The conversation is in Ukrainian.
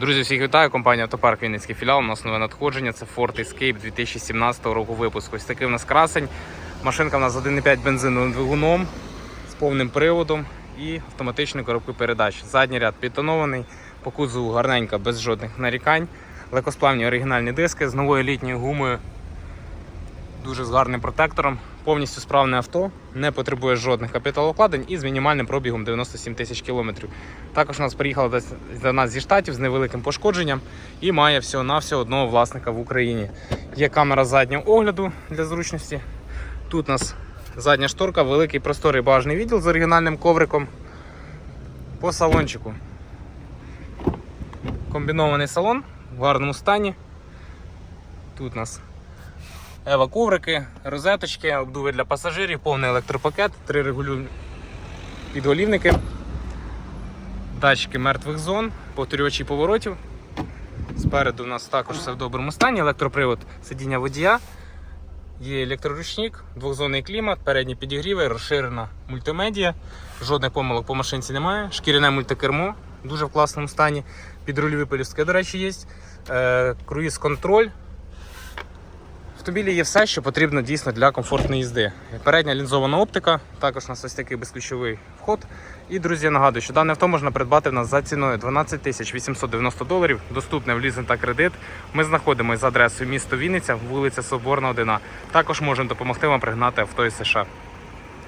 Друзі, всіх вітаю. Компанія Автопарк Вінницький філіал. У нас нове надходження. Це Ford Escape 2017 року випуску. Ось такий у нас красень. Машинка у нас 1,5 бензиновим двигуном з повним приводом і автоматичною коробкою передач. Задній ряд підтонований, по кузову гарненька, без жодних нарікань. Легкосплавні оригінальні диски з новою літньою гумою. Дуже з гарним протектором. Повністю справне авто, не потребує жодних капіталовкладень і з мінімальним пробігом 97 тисяч кілометрів. Також у нас приїхала до- нас зі штатів з невеликим пошкодженням і має всього-навсього одного власника в Україні. Є камера заднього огляду для зручності. Тут у нас задня шторка, великий просторий багажний відділ з оригінальним ковриком. По салончику. Комбінований салон в гарному стані. Тут у нас Ева коврики, розеточки, обдуви для пасажирів, повний електропакет, три регулювальні підголівники, датчики мертвих зон, повторювачі поворотів. Спереду у нас також все в доброму стані, електропривод сидіння водія. Є електроручник, двохзонний клімат, передні підігріви, розширена мультимедія. Жодних помилок по машинці немає. Шкіряне мультикермо дуже в класному стані. Підрульові пелюстки, до речі, є. Е, круїз-контроль. Автомобілі є все, що потрібно дійсно для комфортної їзди. Передня лінзована оптика, також у нас ось такий безключовий вход. І, друзі, нагадую, що дане авто можна придбати в нас за ціною 12 тисяч 890 доларів, доступне в лізинг та кредит. Ми знаходимося за адресою місто Вінниця, вулиця Соборна, 1. Також можемо допомогти вам пригнати авто із США.